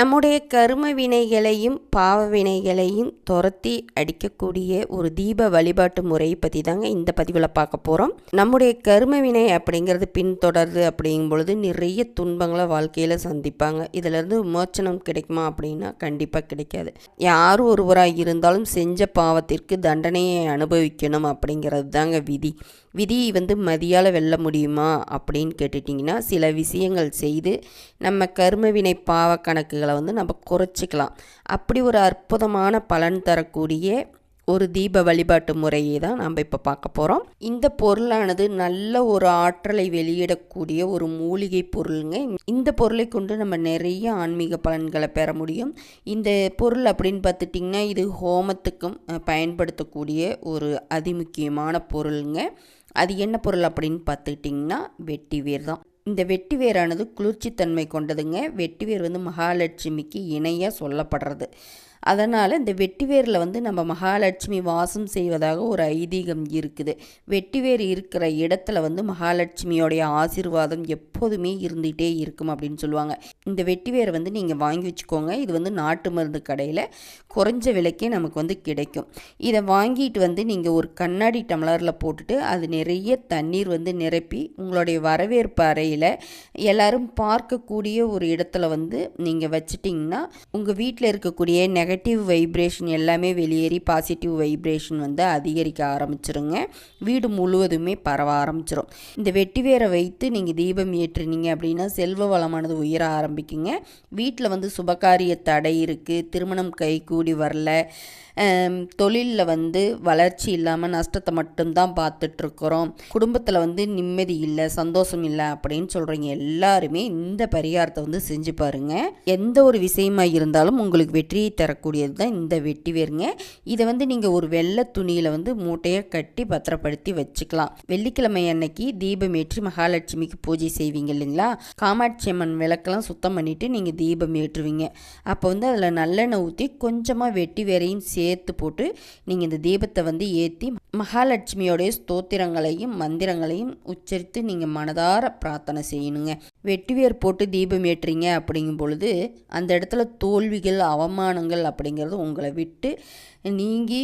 நம்முடைய கரும வினைகளையும் பாவ வினைகளையும் துரத்தி அடிக்கக்கூடிய ஒரு தீப வழிபாட்டு முறையை பற்றி தாங்க இந்த பதிவில் பார்க்க போகிறோம் நம்முடைய கரும வினை அப்படிங்கிறது பின்தொடருது அப்படிங்கும் பொழுது நிறைய துன்பங்களை வாழ்க்கையில் சந்திப்பாங்க. இதிலேருந்து விமோச்சனம் கிடைக்குமா அப்படின்னா கண்டிப்பாக கிடைக்காது. யார் ஒருவராக இருந்தாலும் செஞ்ச பாவத்திற்கு தண்டனையை அனுபவிக்கணும் அப்படிங்கிறது தாங்க விதி. விதி வந்து மதியால் வெல்ல முடியுமா அப்படின்னு கேட்டுட்டிங்கன்னா சில விஷயங்கள் செய்து நம்ம கர்மவினை பாவ கணக்குகளை வந்து நம்ம குறைச்சிக்கலாம். அப்படி ஒரு அற்புதமான பலன் தரக்கூடிய ஒரு தீப வழிபாட்டு முறையை தான் நம்ம இப்போ பார்க்க போகிறோம் இந்த பொருளானது நல்ல ஒரு ஆற்றலை வெளியிடக்கூடிய ஒரு மூலிகை பொருளுங்க. இந்த பொருளை கொண்டு நம்ம நிறைய ஆன்மீக பலன்களை பெற முடியும். இந்த பொருள் அப்படின்னு பார்த்துட்டிங்கன்னா இது ஹோமத்துக்கும் பயன்படுத்தக்கூடிய ஒரு அதிமுக்கியமான பொருளுங்க. அது என்ன பொருள் அப்படின்னு பார்த்துக்கிட்டிங்கன்னா வெட்டி வேர் தான். இந்த வெட்டி வேரானது குளிர்ச்சித்தன்மை கொண்டதுங்க. வெட்டிவேர் வந்து மகாலட்சுமிக்கு இணையாக சொல்லப்படுறது. அதனால் இந்த வெட்டிவேரில் வந்து நம்ம மகாலட்சுமி வாசம் செய்வதாக ஒரு ஐதீகம் இருக்குது. வெட்டிவேர் இருக்கிற இடத்துல வந்து மகாலட்சுமியோடைய ஆசீர்வாதம் எப்போதுமே இருந்துகிட்டே இருக்கும் அப்படின்னு சொல்லுவாங்க. இந்த வெட்டிவேரை வந்து நீங்கள் வாங்கி வச்சுக்கோங்க. இது வந்து நாட்டு மருந்து கடையில் குறைஞ்ச விலைக்கே நமக்கு வந்து கிடைக்கும். இதை வாங்கிட்டு வந்து நீங்கள் ஒரு கண்ணாடி டம்ளரில் போட்டுட்டு அது நிறைய தண்ணீர் வந்து நிரப்பி உங்களுடைய வரவேற்பு அறையில் எல்லோரும் பார்க்கக்கூடிய ஒரு இடத்துல வந்து நீங்கள் வச்சிட்டிங்கன்னா உங்கள் வீட்டில் இருக்கக்கூடிய நெக நெகட்டிவ் வைப்ரேஷன் எல்லாமே வெளியேறி பாசிட்டிவ் வைப்ரேஷன் வந்து அதிகரிக்க ஆரம்பிச்சிருங்க. வீடு முழுவதுமே பரவ ஆரம்பிச்சிடும் இந்த வெட்டி வேரை வைத்து நீங்கள் தீபம் ஏற்றுனீங்க அப்படின்னா செல்வ வளமானது உயர ஆரம்பிக்குங்க. வீட்டில் வந்து சுபகாரிய தடை இருக்குது திருமணம் கை கூடி வரல தொழிலில் வந்து வளர்ச்சி இல்லாமல் நஷ்டத்தை மட்டும்தான் பார்த்துட்ருக்குறோம். குடும்பத்தில் வந்து நிம்மதி இல்லை சந்தோஷம் இல்லை அப்படின்னு சொல்கிறீங்க எல்லாருமே இந்த பரிகாரத்தை வந்து செஞ்சு பாருங்கள் எந்த ஒரு விஷயமாக இருந்தாலும் உங்களுக்கு வெற்றியை வரக்கூடியது தான் இந்த வெட்டி வேருங்க. இதை வந்து நீங்கள் ஒரு வெள்ளை துணியில் வந்து மூட்டையை கட்டி பத்திரப்படுத்தி வச்சுக்கலாம். வெள்ளிக்கிழமை அன்னைக்கு தீபம் ஏற்றி மகாலட்சுமிக்கு பூஜை செய்வீங்க இல்லைங்களா? காமாட்சி அம்மன் விளக்கெல்லாம் சுத்தம் பண்ணிவிட்டு நீங்கள் தீபம் ஏற்றுவீங்க. அப்போ வந்து அதில் நல்லெண்ணெய் ஊற்றி கொஞ்சமாக வெட்டி வேரையும் சேர்த்து போட்டு நீங்கள் இந்த தீபத்தை வந்து ஏற்றி மகாலட்சுமியோடைய ஸ்தோத்திரங்களையும் மந்திரங்களையும் உச்சரித்து நீங்கள் மனதார பிரார்த்தனை செய்யணுங்க. வெட்டிவேர் போட்டு தீபம் ஏற்றுறீங்க அப்படிங்கும் பொழுது அந்த இடத்துல தோல்விகள் அவமானங்கள் அப்படிங்கிறது உங்களை விட்டு நீங்கி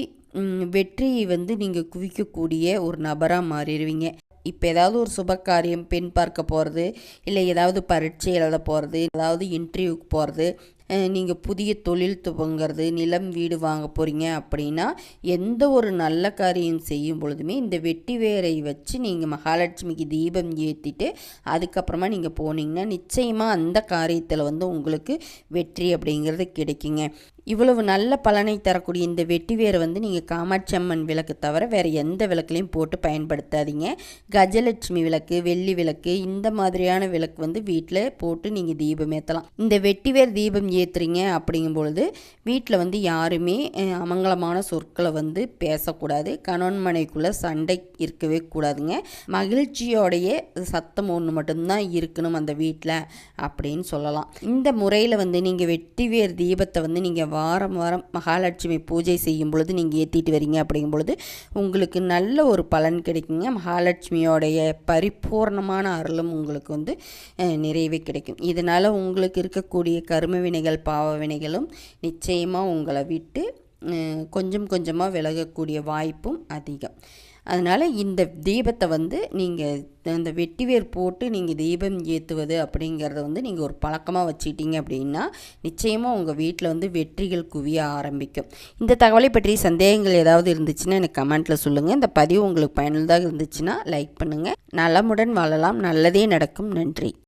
வெற்றியை வந்து நீங்கள் குவிக்கக்கூடிய ஒரு நபராக மாறிடுவீங்க. இப்போ ஏதாவது ஒரு சுப காரியம் பெண் பார்க்க போகிறது இல்லை ஏதாவது பரீட்சை எழுத போகிறது ஏதாவது இன்டர்வியூக்கு போகிறது நீங்கள் புதிய தொழில் துவங்கிறது நிலம் வீடு வாங்க போகிறீங்க அப்படின்னா எந்த ஒரு நல்ல காரியம் செய்யும் பொழுதுமே இந்த வெட்டி வேரை வச்சு நீங்கள் மகாலட்சுமிக்கு தீபம் ஏற்றிட்டு அதுக்கப்புறமா நீங்கள் போனீங்கன்னா நிச்சயமாக அந்த காரியத்தில் வந்து உங்களுக்கு வெற்றி அப்படிங்கிறது கிடைக்குங்க. இவ்வளவு நல்ல பலனை தரக்கூடிய இந்த வெட்டி வேரை வந்து நீங்கள் காமாட்சி அம்மன் விளக்கு தவிர வேறு எந்த விளக்குலையும் போட்டு பயன்படுத்தாதீங்க. கஜலட்சுமி விளக்கு வெள்ளி விளக்கு இந்த மாதிரியான விளக்கு வந்து வீட்டில் போட்டு நீங்கள் தீபம் ஏற்றலாம் இந்த வெட்டிவேர் தீபம் ஏற்றுறீங்க அப்படிங்கும் பொழுது வீட்டில் வந்து யாருமே அமங்கலமான சொற்களை வந்து பேசக்கூடாது. கணவன் மனைக்குள்ளே சண்டை இருக்கவே கூடாதுங்க. மகிழ்ச்சியோடைய சத்தம் ஒன்று மட்டும்தான் இருக்கணும் அந்த வீட்டில் அப்படின்னு சொல்லலாம். இந்த முறையில் வந்து நீங்கள் வெட்டிவேர் தீபத்தை வந்து நீங்கள் வாரம் வாரம் மகாலட்சுமி பூஜை செய்யும் பொழுது நீங்கள் ஏற்றிட்டு வரீங்க அப்படிங்கும் பொழுது உங்களுக்கு நல்ல ஒரு பலன் கிடைக்குங்க. மகாலட்சுமியோடைய பரிபூர்ணமான அருளும் உங்களுக்கு வந்து நிறைவே கிடைக்கும். இதனால் உங்களுக்கு இருக்கக்கூடிய கரும வினைகள் வினைகள் பாவ வினைகளும் நிச்சயமாக உங்களை விட்டு கொஞ்சம் கொஞ்சமாக விலகக்கூடிய வாய்ப்பும் அதிகம். அதனால் இந்த தீபத்தை வந்து நீங்கள் அந்த வெட்டிவேர் போட்டு நீங்கள் தீபம் ஏற்றுவது அப்படிங்கிறத வந்து நீங்கள் ஒரு பழக்கமாக வச்சுக்கிட்டீங்க அப்படின்னா நிச்சயமாக உங்கள் வீட்டில் வந்து வெற்றிகள் குவிய ஆரம்பிக்கும். இந்த தகவலை பற்றி சந்தேகங்கள் ஏதாவது இருந்துச்சுன்னா எனக்கு கமெண்ட்டில் சொல்லுங்கள் இந்த பதிவு உங்களுக்கு பயனுள்ளதாக இருந்துச்சுன்னா லைக் பண்ணுங்கள் நலமுடன் வாழலாம். நல்லதே நடக்கும். நன்றி.